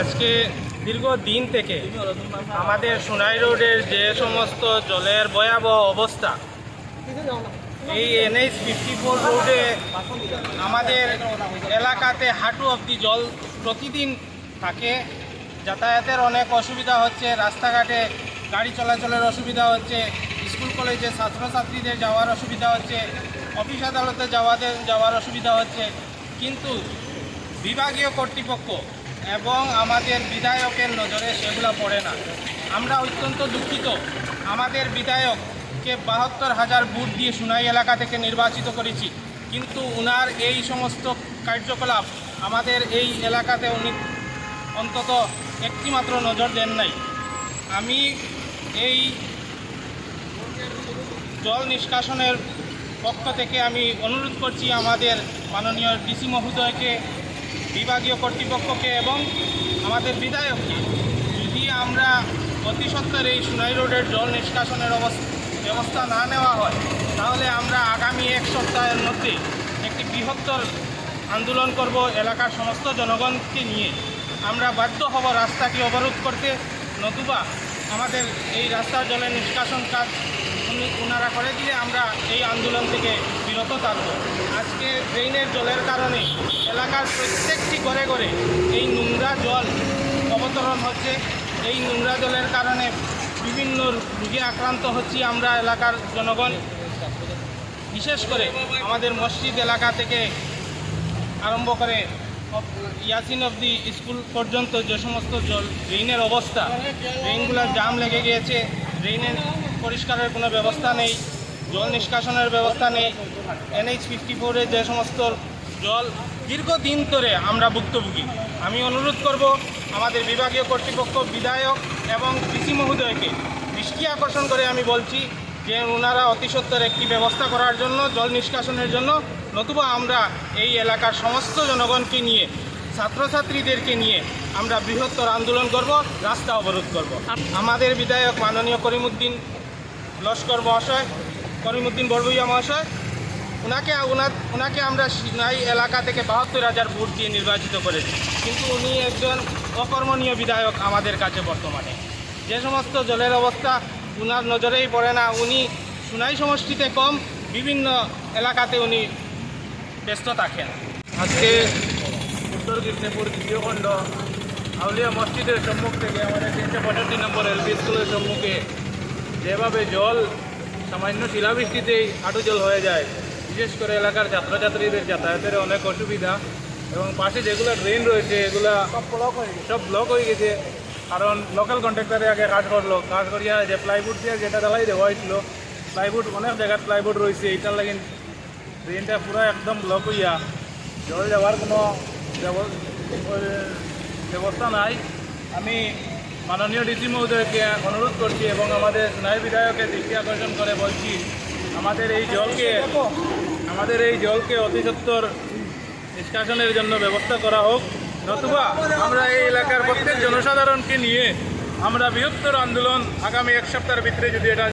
আজকে দীর্ঘ দিন থেকে আমাদের সোনাই রোডের যে সমস্ত জলের ভয়াবহ অবস্থা, এই এনএইচ ফিফটি ফোর রোডে আমাদের এলাকাতে হাঁটু অবধি জল প্রতিদিন থাকে। যাতায়াতের অনেক অসুবিধা হচ্ছে, রাস্তাঘাটে গাড়ি চলাচলের অসুবিধা হচ্ছে, স্কুল কলেজে ছাত্রছাত্রীদের যাওয়ার অসুবিধা হচ্ছে, অফিস আদালতে যাওয়াদের যাওয়ার অসুবিধা হচ্ছে। কিন্তু বিভাগীয় কর্তৃপক্ষ এবং আমাদের বিধায়কের নজরে সেগুলো পড়ে না। আমরা অত্যন্ত দুঃখিত। আমাদের বিধায়ককে বাহাত্তর হাজার ভোট দিয়ে সুনাই এলাকা থেকে নির্বাচিত করেছি। কিন্তু উনার এই সমস্ত কার্যকলাপ আমাদের এই এলাকাতে উনি অন্তত একটিমাত্র নজর দেন নাই। আমি এই জল নিষ্কাশনের পক্ষ থেকে আমি অনুরোধ করছি আমাদের মাননীয় ডিসি মহোদয়কে বিভাগীয় কর্তৃপক্ষকে এবং আমাদের বিধায়ককে যদি আমরা অতি সত্বর এই সুনাই রোডের জল নিষ্কাশনের ব্যবস্থা না নেওয়া হয়, তাহলে আমরা আগামী এক সপ্তাহের মধ্যে একটি বৃহত্তর আন্দোলন করব এলাকার সমস্ত জনগণকে নিয়ে। আমরা বাধ্য হব রাস্তাকে অবরোধ করতে, নতুবা আমাদের এই রাস্তার জলের নিষ্কাশন কাজ উনি- ওনারা করে দিলে আমরা এই আন্দোলন থেকে বিরত থাকব। আজকে ড্রেনের জলের কারণে এলাকার প্রত্যেকটি ঘরে ঘরে এই নোংরা জল অবতরণ হচ্ছে। এই নোংরা জলের কারণে বিভিন্ন রোগে আক্রান্ত হচ্ছি আমরা এলাকার জনগণ। বিশেষ করে আমাদের মসজিদ এলাকা থেকে আরম্ভ করে ইয়াসিন অবধি স্কুল পর্যন্ত যে সমস্ত জল, ড্রেনের অবস্থা, ড্রেনগুলোর জাম লেগে গিয়েছে। ড্রেনের পরিষ্কারের কোনো ব্যবস্থা নেই জল নিষ্কাশনের ব্যবস্থা নেই এনএইচ ফিফটি ফোরে যে সমস্ত জল দীর্ঘদিন ধরে আমরা ভুক্তভোগী। আমি অনুরোধ করব আমাদের বিভাগীয় কর্তৃপক্ষ বিধায়ক এবং কৃষি মহোদয়কে দৃষ্টি আকর্ষণ করে আমি বলছি যে ওনারা অতি সত্বর একটি ব্যবস্থা করার জন্য জল নিষ্কাশনের জন্য নতুবা আমরা এই এলাকার সমস্ত জনগণকে নিয়ে ছাত্রছাত্রীদেরকে নিয়ে আমরা বৃহত্তর আন্দোলন করব রাস্তা অবরোধ করব। আমাদের বিধায়ক মাননীয় করিমুদ্দিন লস্কর মহাশয়, করিমুদ্দিন বড়বইয়া মহাশয় ওনাকে ওনাকে আমরা সিনাই এলাকা থেকে বাহাত্তর হাজার ভোট দিয়ে নির্বাচিত করেছি। কিন্তু উনি একজন অকর্মণীয় বিধায়ক আমাদের কাছে বর্তমানে। যে সমস্ত জলের অবস্থা উনার নজরেই পড়ে না। উনি সুনাই সমষ্টিতে কম, বিভিন্ন এলাকাতে উনি ব্যস্ত থাকেন। আজকে উত্তর কৃষ্ণপুর দ্বিতীয় খণ্ড, আউলিয়া মসজিদের সম্মুখ থেকে আমাদের তিনশো পঁয়ষট্টি নম্বর এলপি স্কুলের সম্মুখে যেভাবে জল সামান্য শিলাবৃষ্টিতেই হাঁটু জল হয়ে যায় বিশেষ করে এলাকার ছাত্রছাত্রীদের যাতায়াতের অনেক অসুবিধা এবং পাশে যেগুলো ড্রেন রয়েছে এগুলা সব ব্লক হয়ে গেছে। কারণ লোকাল কন্ট্রাক্টারে আগে কাজ করল। কাজ করিয়া যে প্লাইউড দিয়ে যেটা ঢালাই দেওয়া হয়েছিল প্লাইউড অনেক জায়গার প্লাইউড রয়েছে। এইটার লাগে ড্রেনটা পুরো একদম ব্লক হইয়া জল যাওয়ার কোনো ব্যবস্থা নাই। আমি মাননীয় ডিসি মহোদয়কে অনুরোধ করছি এবং আমাদের স্নায়ু বিধায়কের দৃষ্টি আকর্ষণ করে বলছি, আমাদের এই জলকে, আমাদের এই জলকে অতি সত্তর নিষ্কাশনের জন্য ব্যবস্থা করা হোক। নতুবা আমরা এই এলাকার প্রত্যেক জনসাধারণকে নিয়ে আমরা বৃহত্তর আন্দোলন আগামী এক সপ্তাহের ভিতরে যদি এটা